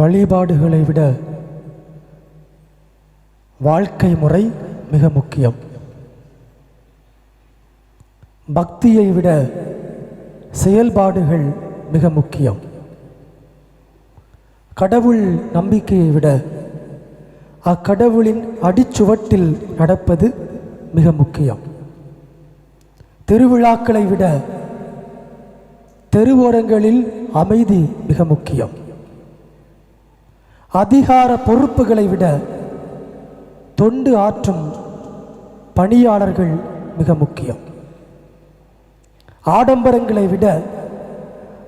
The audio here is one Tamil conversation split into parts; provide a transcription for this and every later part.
வழிபாடுகளை விட வாழ்க்கை முறை மிக முக்கியம். பக்தியை விட செயல்பாடுகள் மிக முக்கியம். கடவுள் நம்பிக்கையை விட அக்கடவுளின் அடிச்சுவட்டில் நடப்பது மிக முக்கியம். திருவிழாக்களை விட தெருவோரங்களில் அமைதி மிக முக்கியம். அதிகார பொறுப்புகளை விட தொண்டு ஆற்றும் பணியாளர்கள் மிக முக்கியம். ஆடம்பரங்களை விட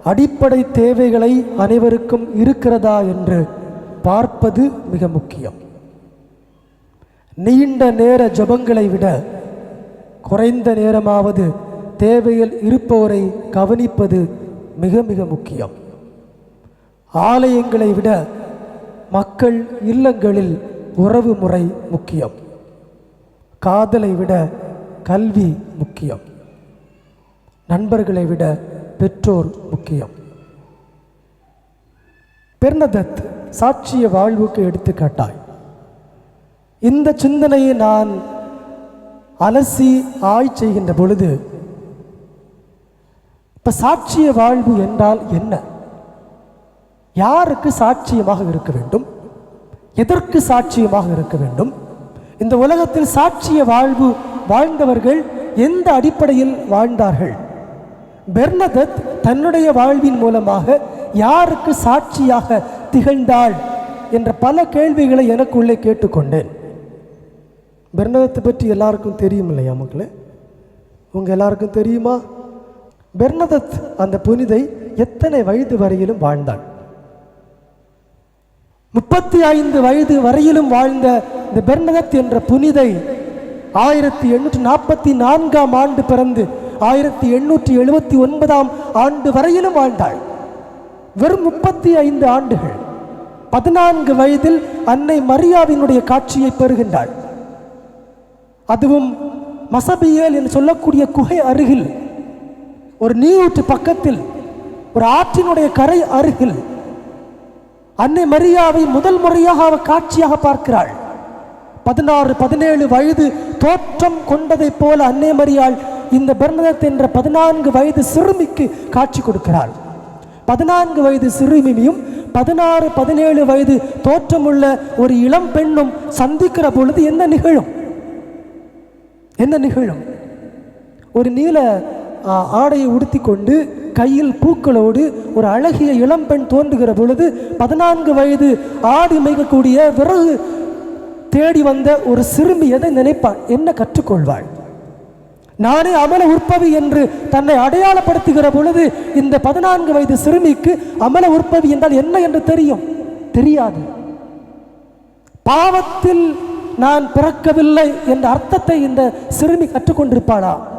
அடிப்படை தேவைகளை அனைவருக்கும் இருக்கிறதா என்று பார்ப்பது மிக முக்கியம். நீண்ட நேர ஜபங்களை விட குறைந்த நேரமாவது தேவையில் இருப்பவரை கவனிப்பது மிக மிக முக்கியம். ஆலயங்களை விட மக்கள் இல்லங்களில் உறவு முறை முக்கியம். காதலை விட கல்வி முக்கியம். நண்பர்களை விட பெற்றோர் முக்கியம். பெர்னதத் சாட்சிய வாழ்வுக்கு எடுத்துக்காட்டாய். இந்த சிந்தனையை நான் அலசி ஆய் செய்கின்ற பொழுது இப்போ சாட்சிய வாழ்வு என்றால் என்ன? யாருக்கு சாட்சியமாக இருக்க வேண்டும்? எதற்கு சாட்சியமாக இருக்க வேண்டும்? இந்த உலகத்தில் சாட்சிய வாழ்வு வாழ்ந்தவர்கள் எந்த அடிப்படையில் வாழ்ந்தார்கள்? பெர்னதத் தன்னுடைய வாழ்வின் மூலமாக யாருக்கு சாட்சியாக திகழ்ந்தாள் என்ற பல கேள்விகளை எனக்குள்ளே கேட்டுக்கொண்டேன். பெர்னதத்தை பற்றி எல்லாருக்கும் தெரியும் இல்லையா மக்களே? உங்கள் எல்லாருக்கும் தெரியுமா? பெர்னதத் அந்த புனிதை எத்தனை வயது வரையிலும் வாழ்ந்தாள்? முப்பத்தி ஐந்து வயது வரையிலும் வாழ்ந்த இந்த பெர்னதத் என்ற புனிதை ஆயிரத்தி எண்ணூற்றி நாற்பத்தி நான்காம் ஆண்டு பிறந்து ஆயிரத்தி எண்ணூற்றி எழுபத்தி ஒன்பதாம் ஆண்டு வரையிலும் வாழ்ந்தாள். வெறும் முப்பத்தி ஐந்து ஆண்டுகள். பதினான்கு வயதில் அன்னை மரியாவினுடைய காட்சியை பெறுகின்றாள். அதுவும் மசபியல் என்று சொல்லக்கூடிய குகை அருகில் ஒரு நீரூற்று பக்கத்தில் ஒரு ஆற்றினுடைய கரை அருகில் அன்னை மரியாவை முதல் முறையாக அவ காட்சியாக பார்க்கிறாள். பதினாறு பதினேழு வயது தோற்றம் கொண்டதைப் போல அன்னை மரியாள் இந்த பெர்னதத் என்ற பதினான்கு வயது சிறுமிக்கு காட்சி கொடுக்கிறாள். பதினான்கு வயது சிறுமியும் பதினாறு பதினேழு வயது தோற்றமுள்ள ஒரு இளம் பெண்ணும் சந்திக்கிற பொழுது என்ன நிகழும்? என்ன நிகழும்? ஒரு நீல ஆடையை உடுத்தி கொண்டு கையில் பூக்களோடு ஒரு அழகிய இளம்பெண் தோன்றுகிற பொழுது பதினான்கு வயது ஆடு மேய்க்கக்கூடிய விறகு தேடி வந்த ஒரு சிறுமி எதை நினைப்பாள்? என்ன கற்றுக்கொள்வாள்? நானே அமல உற்பவி என்று தன்னை அடையாளப்படுத்துகிற பொழுது இந்த பதினான்கு வயது சிறுமிக்கு அமல உற்பவி என்றால் என்ன என்று தெரியும்? தெரியாது. பாவத்தில் நான் பிறக்கவில்லை என்ற அர்த்தத்தை இந்த சிறுமி கற்றுக்கொண்டிருப்பாளா?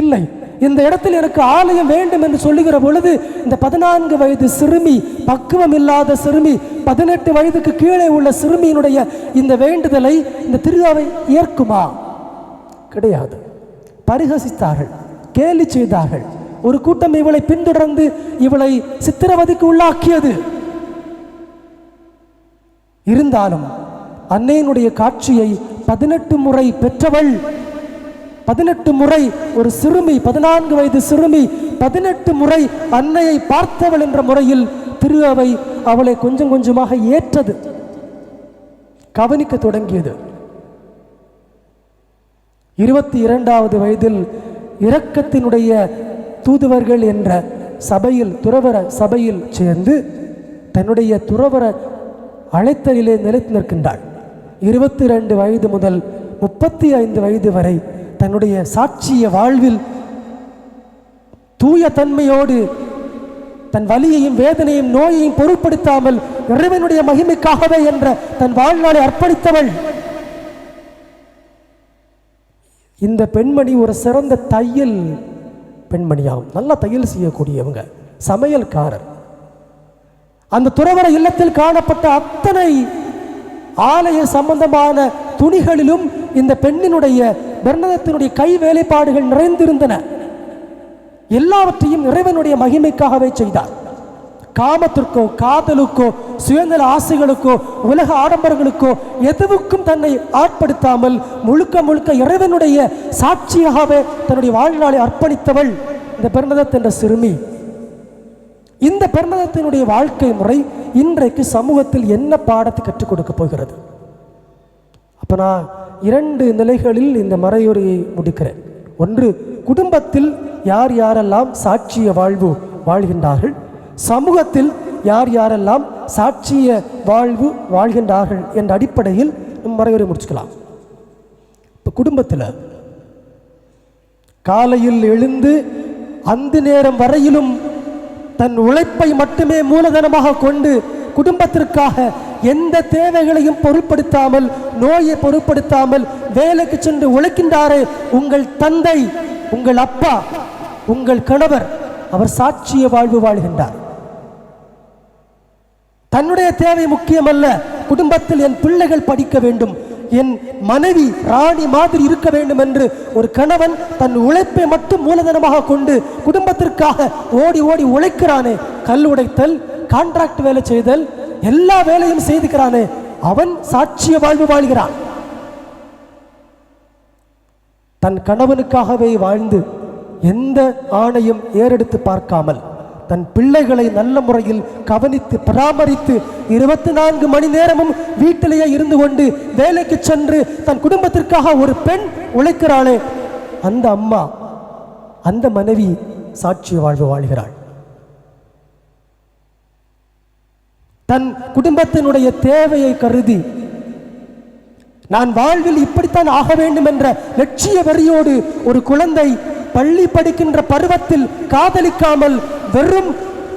இல்லை. இந்த இடத்தில் எனக்கு ஆலயம் வேண்டும் என்று சொல்லுகிற பொழுது இந்த பதினான்கு வயது சிறுமி பக்குவம் இல்லாத சிறுமி பதினெட்டு வயதுக்கு கீழே உள்ள சிறுமியினுடைய இந்த வேண்டுதலை இந்த திருவாவை ஏற்குமா? கிடையாது. பரிகசித்தார்கள் கேலி செய்தார்கள். ஒரு கூட்டம் இவளை பின்தொடர்ந்து இவளை சித்திரவதைக்கு உள்ளாக்கியது. இருந்தாலும் அன்னையினுடைய காட்சியை பதினெட்டு முறை பெற்றவள் பதினெட்டு முறை ஒரு சிறுமி பதினான்கு வயது சிறுமி பதினெட்டு முறை அன்னையை பார்த்தவள் என்ற முறையில் திரு அவை அவளை கொஞ்சம் கொஞ்சமாக ஏற்றது. கவனிக்க தொடங்கியது. இருபத்தி இரண்டாவது வயதில் இரக்கத்தினுடைய தூதுவர்கள் என்ற சபையில் துறவர சபையில் சேர்ந்து தன்னுடைய துறவர அழைத்தலிலே நிலைத்து நிற்கின்றாள் இருபத்தி ரெண்டு வயது முதல் முப்பத்தி ஐந்து வயது வரை தன்னுடைய சாட்சிய வாழ்வில் தூய தன்மையோடு தன் வலியையும் வேதனையும் நோயையும் பொருட்படுத்தாமல் இறைவனுடைய மகிமைக்காகவே என்ற தன் வாழ்நாளை அர்ப்பணித்தவள். இந்த பெண்மணி ஒரு சிறந்த தையல் பெண்மணியாகும் நல்லா தையல் செய்யக்கூடியவங்க சமையல்காரர். அந்த துறவர இல்லத்தில் காணப்பட்ட அத்தனை ஆலய சம்பந்தமான துணிகளிலும் இந்த பெண்ணினுடைய பெர்னதத்தினுடைய கை வேலைப்பாடுகள் நிறைந்திருந்தன. எல்லாவற்றையும் இறைவனுடைய மகிமைக்காகவே செய்தார். காமத்திற்கோ காதலுக்கோ சுயநல ஆசைகளுக்கோ உலக ஆடம்பரங்களுக்கோ எதுவுக்கும் தன்னை ஆட்படுத்தாமல் முழுக்க முழுக்க இறைவனுடைய சாட்சியாகவே தன்னுடைய வாழ்நாளை அர்ப்பணித்தவள் இந்த பெருமதத் என்ற சிறுமி. இந்த பெருநதத்தினுடைய வாழ்க்கை முறை இன்றைக்கு சமூகத்தில் என்ன பாடத்தை கற்றுக் கொடுக்க போகிறது? அப்போ நான் இரண்டு நிலைகளில் இந்த மறையுரையை முடிக்கிறேன். ஒன்று குடும்பத்தில் யார் யாரெல்லாம் சாட்சிய வாழ்வு வாழ்கின்றார்கள்? சமூகத்தில் யார் யாரெல்லாம் சாட்சிய வாழ்வு வாழ்கின்றார்கள் என்ற அடிப்படையில் நம்ம மறையுரை முடிச்சுக்கலாம். இப்போ குடும்பத்தில் காலையில் எழுந்து அந்த நேரம் வரையிலும் தன் உழைப்பை மட்டுமே மூலதனமாக கொண்டு குடும்பத்திற்காக எந்த தேவைகளையும் பொருட்படுத்தாமல் நோயை பொருட்படுத்தாமல் வேலைக்கு சென்று உழைக்கின்றாரே உங்கள் தந்தை உங்கள் அப்பா உங்கள் கணவர் அவர் சாட்சிய வாழ்வு வாழ்கின்றார். தன்னுடைய தேவை முக்கியமல்ல குடும்பத்தில் என் பிள்ளைகள் படிக்க வேண்டும் என் மனைவி ராணி மாதிரி இருக்க வேண்டும் என்று ஒரு கணவன் தன் உழைப்பை மட்டும் மூலதனமாக கொண்டு குடும்பத்திற்காக ஓடி ஓடி உழைக்கிறானே. கல் உடைத்தல் கான்ட்ராக்ட் வேலை செய்தல் எல்லா வேலையும் செய்துக்கிறானே அவன் சாட்சிய வாழ்வு வாழ்கிறான். தன் கணவனுக்காகவே வாழ்ந்து எந்த ஆணையும் ஏறெடுத்து பார்க்காமல் தன் பிள்ளைகளை நல்ல முறையில் கவனித்து பராமரித்து இருபத்தி நான்கு மணி நேரமும் வீட்டிலேயே இருந்து கொண்டு வேலைக்கு சென்று தன் குடும்பத்திற்காக ஒரு பெண் உழைக்கிறாளே அந்த அம்மா அந்த மனைவி சாட்சி வாழ்வு வாழ்கிறாள். தன் குடும்பத்தினுடைய தேவையை கருதி நான் வாழ்வில் இப்படித்தான் ஆக வேண்டும் என்ற லட்சிய வரியோடு ஒரு குழந்தை பள்ளி படிக்கின்ற பருவத்தில் காதலிக்காமல் வெறும்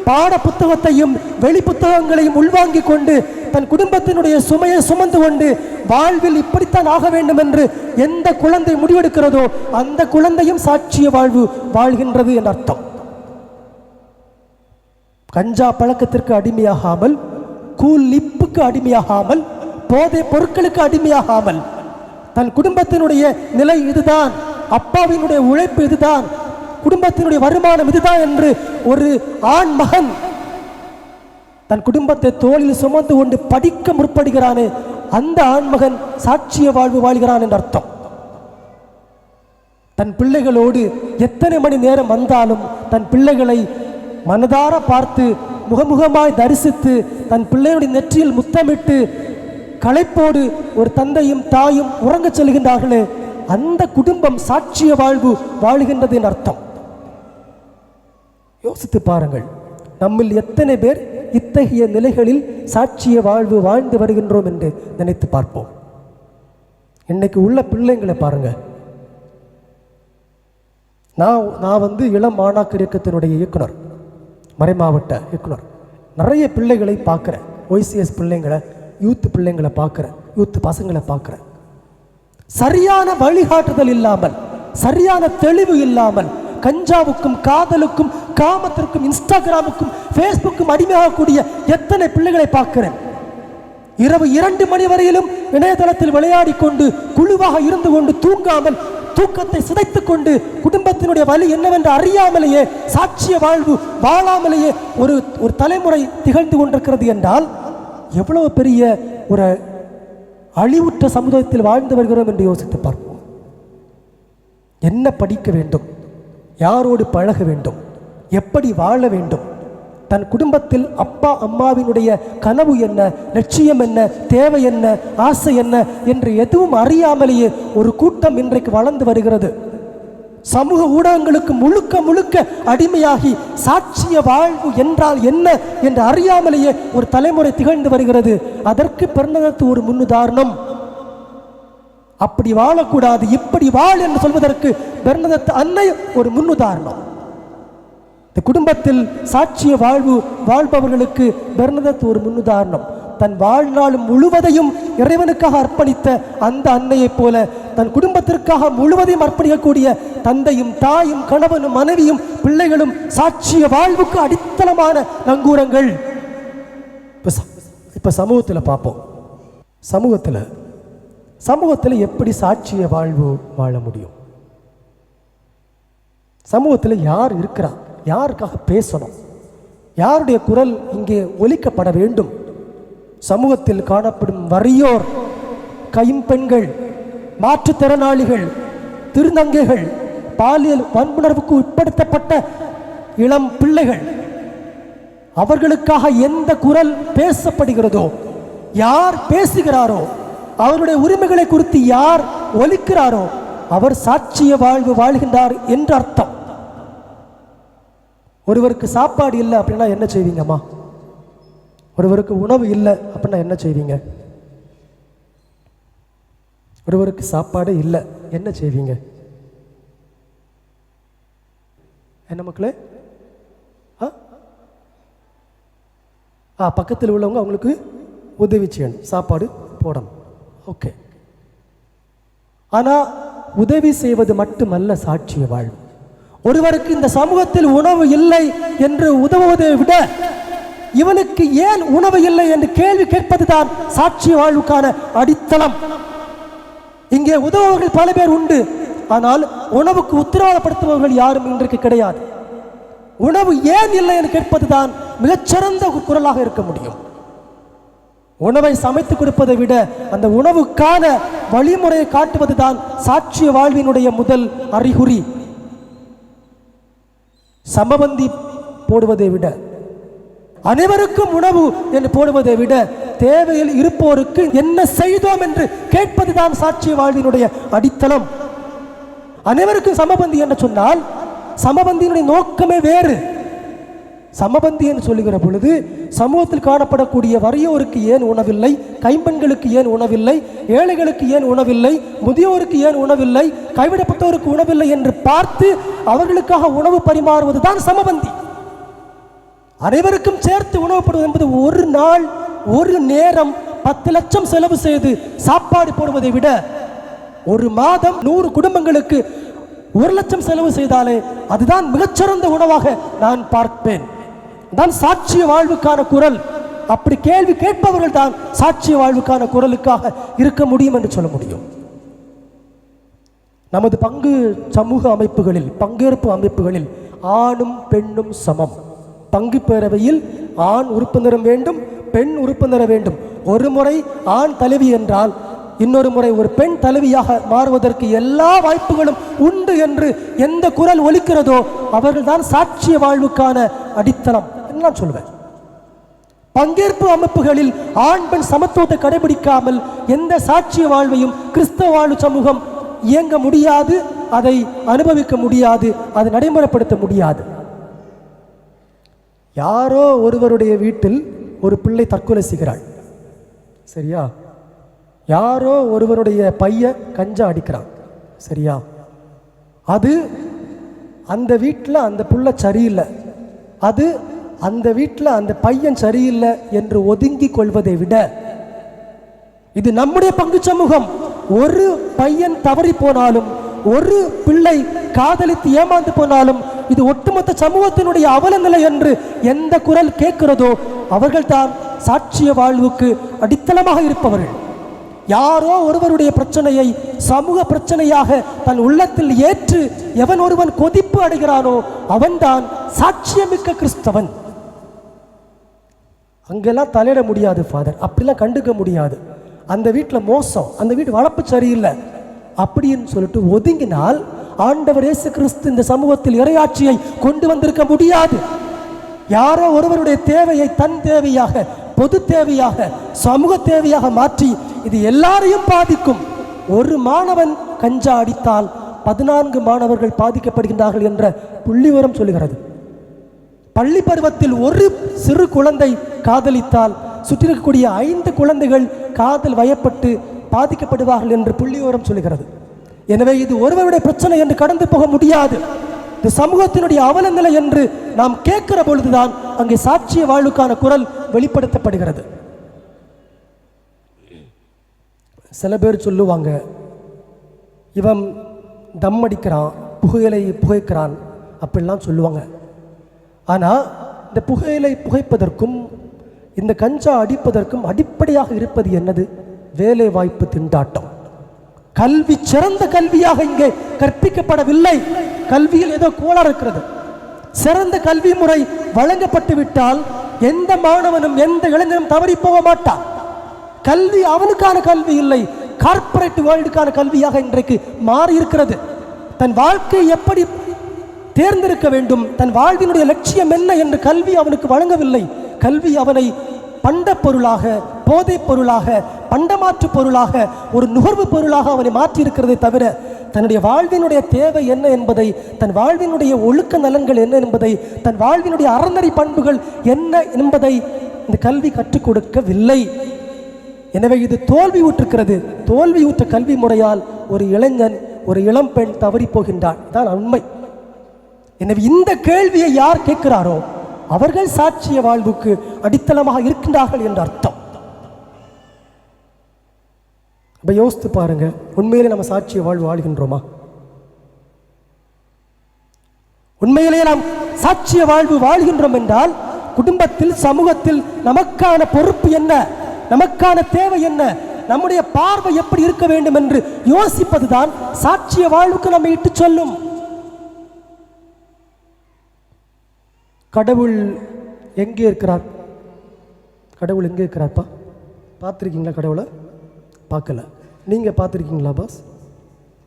பாட புத்தகத்தையும் வெளி புத்தகங்களையும் உள்வாங்கிக் கொண்டு தன் குடும்பத்தினுடைய சுமையை சுமந்து கொண்டு வாழ்வில் இப்படித்தான் ஆக வேண்டும் என்று எந்த குழந்தை முடிவெடுக்கிறதோ அந்த குழந்தையும் சாட்சிய வாழ்வு வாழ்கின்றது என்ற அர்த்தம். கஞ்சா பழக்கத்திற்கு அடிமையாகாமல் கூல் லிப்புக்கு அடிமையாகாமல் போதை பொருட்களுக்கு அடிமையாகாமல் தன் குடும்பத்தினுடைய நிலை இதுதான் அப்பாவினுடைய உழைப்பு இதுதான் குடும்பத்தினுடைய வருமானம் இதுதான் என்று ஒரு ஆண் மகன் தன் குடும்பத்தை தோளில் சுமந்து கொண்டு படிக்க முற்படுகிறானே அந்த ஆண்மகன் சாட்சிய வாழ்வு வாழ்கிறான் என்ற அர்த்தம். தன் பிள்ளைகளோடு எத்தனை மணி நேரம் வந்தாலும் தன் பிள்ளைகளை மனதார பார்த்து முகமுகமாய் தரிசித்து தன் பிள்ளையுடைய நெற்றியில் முத்தமிட்டு களைப்போடு ஒரு தந்தையும் தாயும் உறங்கச் செல்கின்றார்களே அந்த குடும்பம் சாட்சிய வாழ்வு வாழுகின்றது என் அர்த்தம். யோசித்து பாருங்கள். நம்மில் எத்தனை பேர் இத்தகைய நிலைகளில் சாட்சிய வாழ்வு வாழ்ந்து வருகின்றோம் என்று நினைத்து பார்ப்போம். இன்னைக்கு உள்ள பிள்ளைங்களை பாருங்க. நான் நான் வந்து இளம் மாணாக்கர் இயக்கத்தினுடைய இயக்குனர் மறைமாவட்ட இயக்குனர். நிறைய பிள்ளைகளை பார்க்குறேன். ஒய்சிஎஸ் பிள்ளைங்களை யூத் பிள்ளைங்களை பார்க்குறேன். யூத் பசங்களை பார்க்குறேன். சரியான வழிகாட்டுதல் இல்லாமல் சரியான தெளிவு இல்லாமல் கஞ்சாவுக்கும் காதலுக்கும் காமத்திற்கும் இன்ஸ்டாகிராமுக்கும் ஃபேஸ்புக்கும் அடிமையாகக்கூடிய எத்தனை பிள்ளைகளை பார்க்கிறேன்? இரவு இரண்டு மணி வரையிலும் இணையதளத்தில் விளையாடி கொண்டு குழுவாக இருந்து கொண்டு தூங்காமல் தூக்கத்தை சிதைத்துக் கொண்டு குடும்பத்தினுடைய வழி என்னவென்று அறியாமலேயே சாட்சிய வாழ்வு வாழாமலேயே ஒரு ஒரு தலைமுறை திகழ்ந்து கொண்டிருக்கிறது என்றால் எவ்வளவு பெரிய ஒரு அழிவுற்ற சமுதாயத்தில் வாழ்ந்து வருகிறோம் என்று யோசித்து பார்ப்போம். என்ன படிக்க வேண்டும்? யாரோடு பழக வேண்டும்? எப்படி வாழ வேண்டும்? தன் குடும்பத்தில் அப்பா அம்மாவினுடைய கனவு என்ன? லட்சியம் என்ன? தேவை என்ன? ஆசை என்ன? என்று எதுவும் அறியாமலேயே ஒரு கூட்டம் இன்றைக்கு வளர்ந்து வருகிறது. சமூக ஊடகங்களுக்கு முழுக்க முழுக்க அடிமையாகி சாட்சிய வாழ்வு என்றால் என்ன என்று அறியாமலேயே ஒரு தலைமுறை திகழ்ந்து வருகிறது. அதற்கு பிறந்தத்து ஒரு முன்னுதாரணம். அப்படி வாழக்கூடாது இப்படி வாழ் என்று சொல்வதற்கு பெருநகத்து அன்னை ஒரு முன்னுதாரணம். இந்த குடும்பத்தில் சாட்சிய வாழ்வு வாழ்பவர்களுக்கு பெர்னதத் ஒரு முன்னுதாரணம். தன் வாழ்நாள் முழுவதையும் இறைவனுக்காக அர்ப்பணித்த அந்த அன்னையைப் போல தன் குடும்பத்திற்காக முழுவதையும் அர்ப்பணிக்கக்கூடிய தந்தையும் தாயும் கணவனும் மனைவியும் பிள்ளைகளும் சாட்சிய வாழ்வுக்கு அடித்தளமான நங்கூரங்கள். இப்போ இப்போ சமூகத்தில் பார்ப்போம் சமூகத்தில் சமூகத்தில் எப்படி சாட்சிய வாழ்வு வாழ முடியும்? சமூகத்தில் யார் இருக்கிறா? யாருக்காக பேசணும்? யாருடைய குரல் இங்கே ஒலிக்கப்பட வேண்டும்? சமூகத்தில் காணப்படும் வறியோர் கைம்பெண்கள் மாற்றுத்திறனாளிகள் திருநங்கைகள் பாலியல் வன்புணர்வுக்கு உட்படுத்தப்பட்ட இளம் பிள்ளைகள் அவர்களுக்காக எந்த குரல் பேசப்படுகிறதோ யார் பேசுகிறாரோ அவருடைய உரிமைகளை குறித்து யார் ஒலிக்கிறாரோ அவர் சாட்சிய வாழ்வு வாழ்கின்றார் என்று அர்த்தம். ஒருவருக்கு சாப்பாடு இல்லை அப்படின்னா என்ன செய்வீங்கம்மா ஒருவருக்கு உணவு இல்லை அப்படின்னா என்ன செய்வீங்க? ஒருவருக்கு சாப்பாடு இல்லை என்ன செய்வீங்க? என்ன மக்களே? ஆ? ஆ பக்கத்தில் உள்ளவங்க அவங்களுக்கு உதவி செய்யணும். சாப்பாடு போடணும். ஓகே ஆனால் உதவி செய்வது மட்டுமல்ல சாட்சிய வாழ்வு. ஒருவருக்கு இந்த சமூகத்தில் உணவு இல்லை என்று உதவுவதை விட இவனுக்கு ஏன் உணவு இல்லை என்று கேள்வி கேட்பதுதான் சாட்சிய வாழ்வுக்கான அடித்தளம். இங்கே உதவுபவர்கள் பல பேர் உண்டு. ஆனால் உணவுக்கு உத்தரவாதப்படுத்துபவர்கள் யாரும் இன்றைக்கு கிடையாது. உணவு ஏன் இல்லை என்று கேட்பதுதான் மிகச்சிறந்த ஒரு குரலாக இருக்க முடியும். உணவை சமைத்து கொடுப்பதை விட அந்த உணவுக்கான வழிமுறையை காட்டுவதுதான் சாட்சிய வாழ்வினுடைய முதல் அறிகுறி. சமபந்தி போடுவதை விட அனைவருக்கும் உணவு என்று போடுவதை விட தேவையில் இருப்போருக்கு என்ன செய்தோம் என்று கேட்பதுதான் சாட்சிய வாழ்வினுடைய அடித்தளம். அனைவருக்கும் சமபந்தி என்று சொன்னால் சமபந்தியினுடைய நோக்கமே வேறு. சமபந்தி என்று சொல்லுகிற பொழுது சமூகத்தில் காணப்படக்கூடிய வறியோருக்கு ஏன் உணவில்லை? கைம்பெண்களுக்கு ஏன் உணவில்லை? ஏழைகளுக்கு ஏன் உணவில்லை? முதியோருக்கு ஏன் உணவில்லை? கைவிடப்பட்டோருக்கு உணவில்லை என்று பார்த்து அவர்களுக்காக உணவு பரிமாறுவது தான் சமபந்தி. அனைவருக்கும் சேர்த்து உணவுப்படுவது என்பது ஒரு நாள் ஒரு நேரம் பத்து லட்சம் செலவு செய்து சாப்பாடு போடுவதை விட ஒரு மாதம் நூறு குடும்பங்களுக்கு ஒரு லட்சம் செலவு செய்தாலே அதுதான் மிகச்சிறந்த உணவாக நான் பார்ப்பேன். தான் சாட்சிய வாழ்வுக்கான குரல். அப்படி கேள்வி கேட்பவர்கள் தான் சாட்சிய வாழ்வுக்கான குரலுக்காக இருக்க முடியும் என்று சொல்ல முடியும். நமது பங்கு சமூக அமைப்புகளில் பங்கேற்பு அமைப்புகளில் ஆணும் பெண்ணும் சமம். பங்கு பேரவையில் ஆண் உறுப்பினரும் வேண்டும் பெண் உறுப்பினர் வேண்டும். ஒரு முறை ஆண் தலைவி என்றால் இன்னொரு முறை ஒரு பெண் தலைவியாக மாறுவதற்கு எல்லா வாய்ப்புகளும் உண்டு என்று எந்த குரல் ஒலிக்கிறதோ அவர்கள்தான் சாட்சிய வாழ்வுக்கான அடித்தளம். நான் சொல்லுவேன். பங்கேற்பு அமைப்புகளில் ஆண் பெண் சமத்துவத்தை கடைபிடிக்காமல் எந்த சாட்சிய வாழ்வையும் கிறிஸ்தவ வாழ்வு சமூகம் இயங்க முடியாது அதை அனுபவிக்க முடியாது அதை நடைமுறைப்படுத்த முடியாது. யாரோ ஒருவருடைய வீட்டில் ஒரு பிள்ளை தற்கொலை செய்கிறாள். சரியா? யாரோ ஒருவருடைய பையன் கஞ்சா அடிக்கிறான். சரியா? அது அந்த வீட்டில் அந்த புள்ள சரியில்லை. அது அந்த வீட்டில் அந்த பையன் சரியில்லை என்று ஒதுங்கி கொள்வதை விட இது நம்முடைய பங்கு சமூகம். ஒரு பையன் தவறி போனாலும் ஒரு பிள்ளை காதலித்து ஏமாந்து போனாலும் இது ஒட்டுமொத்த சமூகத்தினுடைய அவலநிலை என்று எந்த குரல் கேட்கிறதோ அவர்கள்தான் சாட்சிய வாழ்வுக்கு அடித்தளமாக இருப்பவர்கள். யாரோ ஒருவருடைய பிரச்சனையை சமூக பிரச்சனையாக தன் உள்ளத்தில் ஏற்று எவன் ஒருவன் கொதிப்பு அடைகிறானோ அவன்தான் சாட்சியமிக்க கிறிஸ்தவன். அங்கெல்லாம் தலையிட முடியாது ஃபாதர் அப்படிலாம் கண்டுக்க முடியாது. அந்த வீட்டில் மோசம். அந்த வீட்டு வளர்ப்பு சரியில்லை. அப்படின்னு சொல்லிட்டு ஒதுங்கினால் ஆண்டவர் இயேசு கிறிஸ்து இந்த சமூகத்தில் இறையாட்சியை கொண்டு வந்திருக்க முடியாது. யாரோ ஒருவருடைய தேவையை தன் தேவையாக பொது தேவையாக சமூக தேவையாக மாற்றி இது எல்லாரையும் பாதிக்கும். ஒரு மாணவன் கஞ்சா அடித்தால் பதினான்கு மாணவர்கள் பாதிக்கப்படுகின்றார்கள் என்ற புள்ளிவரம் சொல்லுகிறது. பள்ளி பருவத்தில் ஒரு சிறு குழந்தை காதலித்தால் சுற்றி இருக்கக்கூடிய ஐந்து குழந்தைகள் காதல் வயப்பட்டு பாதிக்கப்படுவார்கள் என்று புள்ளியோரம் சொல்கிறது. எனவே இது ஒருவருடைய பிரச்சனை என்று கடந்து போக முடியாது. இந்த சமூகத்தினுடைய அவலநிலை என்று நாம் கேட்கிற பொழுதுதான் அங்கே சாட்சிய வாழ்வுக்கான குரல் வெளிப்படுத்தப்படுகிறது. சில பேர் சொல்லுவாங்க இவன் தம் அடிக்கிறான் புகையிலை புகைக்கிறான் அப்படிலாம் சொல்லுவாங்க. ஆனால் இந்த புகையிலை புகைப்பதற்கும் இந்த கஞ்சா அடிப்பதற்கும் அடிப்படையாக இருப்பது என்னது? வேலை வாய்ப்பு திண்டாட்டம். கல்வி சிறந்த கல்வியாக இங்கே கற்பிக்கப்படவில்லை. கல்வியில் ஏதோ கோளாறு இருக்கிறது. சிறந்த கல்வி முறை வழங்கப்பட்டு விட்டால் எந்த மாணவனும் எந்த இளைஞனும் தவறி போக மாட்டான். கல்வி அவனுக்கான கல்வி இல்லை. கார்ப்பரேட் வேர்ல்டுக்கான கல்வியாக இன்றைக்கு மாறி இருக்கிறது தன் வாழ்க்கை எப்படி தேர்ந்தெடுக்க வேண்டும். தன் வாழ்வினுடைய லட்சியம் என்ன என்று கல்வி அவனுக்கு வழங்கவில்லை. கல்வி அவனை பண்ட பொருளாக போதைப் பொருளாக பண்டமாற்று பொருளாக ஒரு நுகர்வு பொருளாக அவனை மாற்றியிருக்கிறதை தவிர தன்னுடைய வாழ்வினுடைய தேவை என்ன என்பதை தன் வாழ்வினுடைய ஒழுக்க நலன்கள் என்ன என்பதை தன் வாழ்வினுடைய அறநெறி பண்புகள் என்ன என்பதை இந்த கல்வி கற்றுக் கொடுக்கவில்லை. எனவே இது தோல்வி ஊற்றுக்கிறது தோல்வி ஊற்ற கல்வி முறையால் ஒரு இளைஞன் ஒரு இளம்பெண் தவறி போகின்றான். தான் உண்மை எனவே இந்த கேள்வியை யார் கேட்கிறாரோ அவர்கள் சாட்சிய வாழ்வுக்கு அடித்தளமாக இருக்கின்றார்கள் என்ற அர்த்தம். அப்ப யோசித்து பாருங்க உண்மையிலே நம்ம சாட்சிய வாழ்வு வாழ்கின்றோமா உண்மையிலேயே நாம் சாட்சிய வாழ்வு வாழ்கின்றோம் என்றால் குடும்பத்தில் சமூகத்தில் நமக்கான பொறுப்பு என்ன? நமக்கான தேவை என்ன? நம்முடைய பார்வை எப்படி இருக்க வேண்டும் என்று யோசிப்பதுதான் சாட்சிய வாழ்வுக்கு நம்மை இட்டு சொல்லும். கடவுள் எங்கே இருக்கிறார்? கடவுள் எங்கே இருக்கிறார்ப்பா? பார்த்துருக்கீங்களா கடவுளை? பார்க்கல. நீங்கள் பார்த்துருக்கீங்களா பாஸ்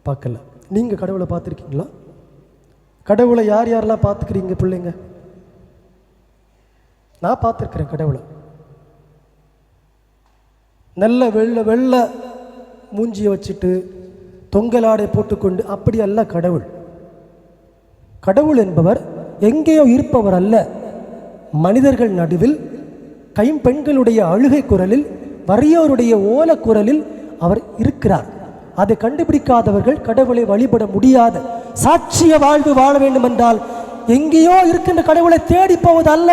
பார்க்கல. நீங்கள் கடவுளை பார்த்துருக்கீங்களா? கடவுளை யார் யாரெல்லாம் பார்த்துக்கிறீங்க பிள்ளைங்க? நான் பார்த்துருக்குறேன் கடவுளை. நல்ல வெள்ளை வெள்ளை மூஞ்சியை வச்சுட்டு தொங்கலாடை போட்டுக்கொண்டு அப்படி அல்ல கடவுள். கடவுள் என்பவர் எங்கேயோ இருப்பவர் அல்ல மனிதர்கள் நடுவில் கைம்பெண்களுடைய அழுகை குரலில் வறியோருடைய ஓல குரலில் அவர் இருக்கிறார். அதை கண்டுபிடிக்காதவர்கள் கடவுளை வழிபட முடியாது சாட்சிய வாழ்வு வாழ வேண்டும் என்றால் எங்கேயோ இருக்கின்ற கடவுளை தேடி போவது அல்ல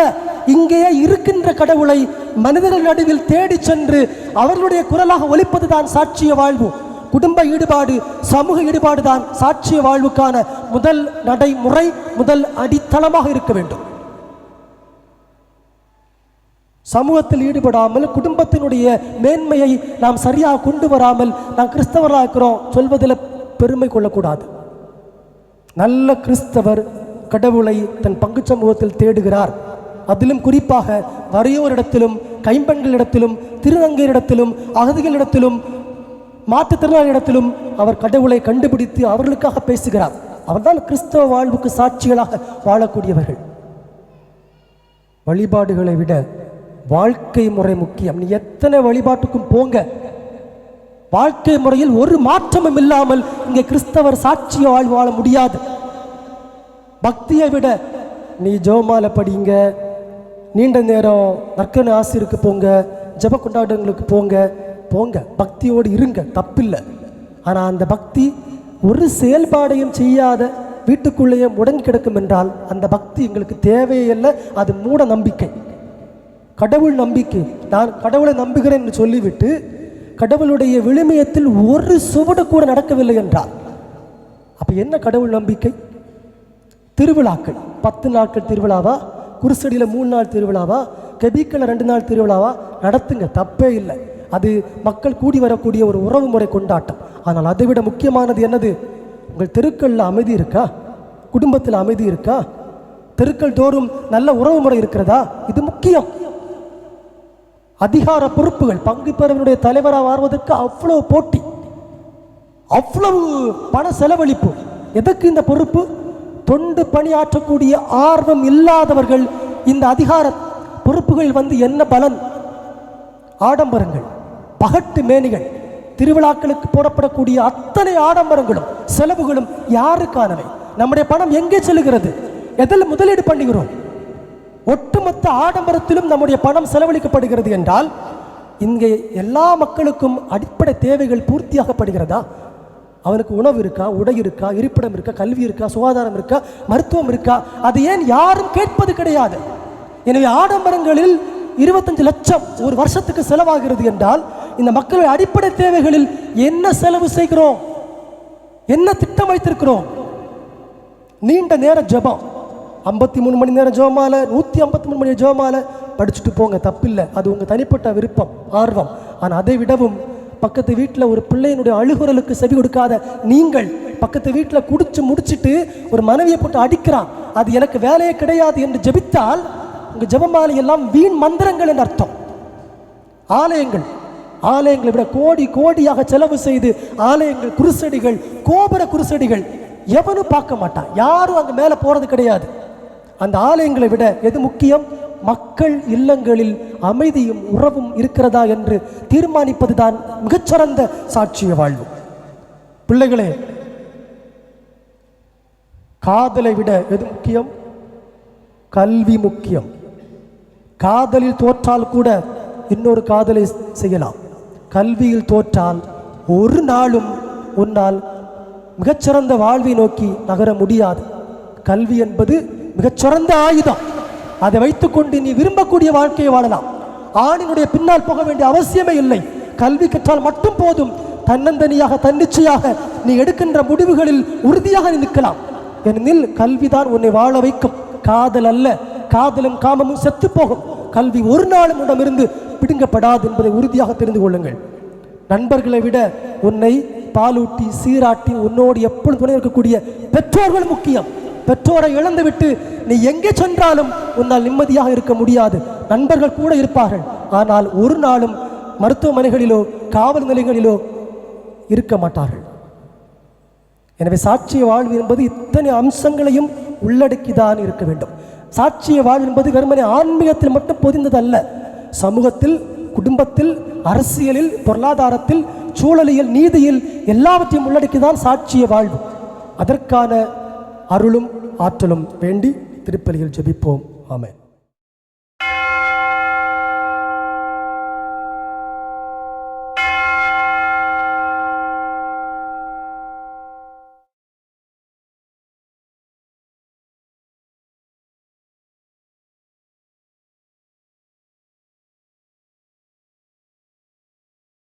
இங்கேயே இருக்கின்ற கடவுளை மனிதர்கள் நடுவில் தேடிச் சென்று அவர்களுடைய குரலாக ஒலிப்பதுதான் சாட்சிய வாழ்வு. குடும்ப ஈடுபாடு சமூக ஈடுபாடு தான் சாட்சிய வாழ்வுக்கான முதல் நடைமுறை முதல் அடித்தளமாக இருக்க வேண்டும். சமூகத்தில் ஈடுபடாமல் குடும்பத்தினுடைய மேன்மையை நாம் சரியாக கொண்டு வராமல் நாம் கிறிஸ்தவராக இருக்கிறோம் சொல்வதில் பெருமை கொள்ளக்கூடாது. நல்ல கிறிஸ்தவர் கடவுளை தன் பங்கு சமூகத்தில் தேடுகிறார். அதிலும் குறிப்பாக வறியோரிடத்திலும் கைம்பெண்களிடத்திலும் திருநங்கையரிடத்திலும் அகதிகளிடத்திலும் மாற்றுத்திறனாளியிடத்திலும் அவர் கடவுளை கண்டுபிடித்து அவர்களுக்காக பேசுகிறார். அவர்தான் கிறிஸ்தவ வாழ்வுக்கு சாட்சிகளாக வாழக்கூடியவர்கள். வழிபாடுகளை விட வாழ்க்கை முறை முக்கியம். நீ எத்தனை வழிபாட்டுக்கும் போங்க. வாழ்க்கை முறையில் ஒரு மாற்றமும் இல்லாமல் இங்கே கிறிஸ்தவர் சாட்சிய வாழ்வு வாழ முடியாது. பக்தியை விட நீ ஜோமால படிங்க. நீண்ட நேரம் நற்கன ஆசிரியருக்கு போங்க. ஜெப கொண்டாட்டங்களுக்கு போங்க. போங்க பக்தியோடு இருங்க தப்பில்லை. ஆனால் அந்த பக்தி ஒரு செயல்பாடையும் செய்யாத வீட்டுக்குள்ளேயே முடங்கி கிடக்கும் என்றால் அந்த பக்தி எங்களுக்கு தேவையில்லை அது மூட நம்பிக்கை. கடவுள் நம்பிக்கை. நான் கடவுளை நம்புகிறேன் என்று சொல்லிவிட்டு கடவுளுடைய விழுமியத்தில் ஒரு சுவடு கூட நடக்கவில்லை என்றால் அப்போ என்ன கடவுள் நம்பிக்கை? திருவிழாக்கள். பத்து நாட்கள் திருவிழாவா? குருசடியில் மூணு நாள் திருவிழாவா? கெபிக்கல ரெண்டு நாள் திருவிழாவா? நடத்துங்க தப்பே இல்லை. அது மக்கள் கூடி வரக்கூடிய ஒரு உறவு முறை கொண்டாட்டம். ஆனால் அதை விட முக்கியமானது என்னது? உங்கள் தெருக்களில் அமைதி இருக்கா? குடும்பத்தில் அமைதி இருக்கா? தெருக்கள் தோறும் நல்ல உறவு முறை இருக்கிறதா? இது முக்கியம். அதிகார பொறுப்புகள் பங்கு பெறவனுடைய தலைவராக மாறுவதற்கு அவ்வளவு போட்டி. அவ்வளவு பண செலவழிப்பு. எதற்கு இந்த பொறுப்பு? தொண்டு பணியாற்றக்கூடிய ஆர்வம் இல்லாதவர்கள் இந்த அதிகார பொறுப்புகளில் வந்து என்ன பலன்? ஆடம்பரங்கள். பகட்டு மேனிகள் திருவிழாக்களுக்கு போடப்படக்கூடிய அத்தனை ஆடம்பரங்களும் செலவுகளும் யாருக்கானவை? நம்முடைய பணம் எங்கே செல்கிறது எதில் முதலீடு பண்ணுகிறோம்? ஒட்டுமொத்த ஆடம்பரத்திலும் நம்முடைய பணம் செலவழிக்கப்படுகிறது என்றால் இங்கே எல்லா மக்களுக்கும் அடிப்படை தேவைகள் பூர்த்தியாகப்படுகிறதா? அவனுக்கு உணவு இருக்கா உடை இருக்கா இருப்பிடம் இருக்கா கல்வி இருக்கா சுகாதாரம் இருக்கா மருத்துவம் இருக்கா? அது ஏன் யாரும் கேட்பது கிடையாது? எனவே ஆடம்பரங்களில் இருபத்தஞ்சு லட்சம் ஒரு வருஷத்துக்கு செலவாகிறது என்றால் இந்த மக்களுடைய அடிப்படை தேவைகளில் என்ன செலவு செய்கிறோம்? என்ன திட்டம் வைத்திருக்கிறோம்? நீண்ட நேர ஜெபம். ஐம்பத்தி மூணு மணி நேரம் ஜோமாலை நூற்றி ஐம்பத்தி மூணு மணி ஜெபமால படிச்சுட்டு போங்க தப்பில்லை. அது உங்கள் தனிப்பட்ட விருப்பம் ஆர்வம். ஆனால் அதை விடவும் பக்கத்து வீட்டில் ஒரு பிள்ளையினுடைய அழுகுறலுக்கு செவி கொடுக்காத நீங்கள் பக்கத்து வீட்டில் குடிச்சு முடிச்சிட்டு ஒரு மனைவியை போட்டு அடிக்கிறான். அது எனக்கு வேலையே கிடையாது என்று ஜெபித்தால் உங்க ஜெபமாலை எல்லாம் வீண் மந்திரங்கள் என்று அர்த்தம். ஆலயங்கள் ஆலயங்களை விட கோடி கோடியாக செலவு செய்து ஆலயங்கள் குருசடிகள் கோபுர குருசடிகள் எவனும் பார்க்க மாட்டான். யாரும் அங்க மேலே போறது கிடையாது. அந்த ஆலயங்களை விட எது முக்கியம்? மக்கள் இல்லங்களில் அமைதியும் உறவும் இருக்கிறதா என்று தீர்மானிப்பதுதான் மிகச்சிறந்த சாட்சிய வாழ்வு. பிள்ளைகளே காதலை விட எது முக்கியம்? கல்வி முக்கியம். காதலில் தோற்றால் கூட இன்னொரு காதலை செய்யலாம். கல்வியில் தோற்றால் ஒரு நாளும் உன்னால் மிகச்சிறந்த வாழ்வை நோக்கி நகர முடியாது. கல்வி என்பது மிகச்சிறந்த ஆயுதம். அதை வைத்துக்கொண்டு நீ விரும்பக்கூடிய வாழ்க்கையை வாழலாம். ஆணினுடைய பின்னால் போக வேண்டிய அவசியமே இல்லை. கல்வி கற்றால் மட்டும் போதும். தன்னந்தனியாக தன்னிச்சையாக நீ எடுக்கின்ற முடிவுகளில் உறுதியாக நீ நிற்கலாம். ஏனெனில் கல்விதான் உன்னை வாழ வைக்கும். காதல் அல்ல. காதலும் காமமும் செத்து போகும். கல்வி ஒரு நாளும் உடமிருந்து பிடுங்கப்படாது என்பதை உறுதியாக தெரிந்து கொள்ளுங்கள். நண்பர்களை விட உன்னை பாலூட்டி சீராட்டி உன்னோடு எப்பொழுது துணை இருக்கக்கூடிய பெற்றோர்கள் முக்கியம். பெற்றோரை இழந்துவிட்டு நீ எங்கே சென்றாலும் உன்னால் நிம்மதியாக இருக்க முடியாது. நண்பர்கள் கூட இருப்பார்கள். ஆனால் ஒரு நாளும் மருத்துவமனைகளிலோ காவல் நிலையங்களிலோ இருக்க மாட்டார்கள். எனவே சாட்சிய வாழ்வு என்பது இத்தனை அம்சங்களையும் உள்ளடக்கிதான் இருக்க வேண்டும். சாட்சிய வாழ்வு என்பது வெறுமனே ஆன்மீகத்தில் மட்டும் பொதிந்ததல்ல. சமூகத்தில் குடும்பத்தில் அரசியலில் பொருளாதாரத்தில் சூழலியல் நீதியில் எல்லாவற்றையும் உள்ளடக்கிதான் சாட்சிய வாழ்வு. அதற்கான அருளும் ஆற்றலும் வேண்டி திருப்பலியில் ஜெபிப்போம். ஆமேன்.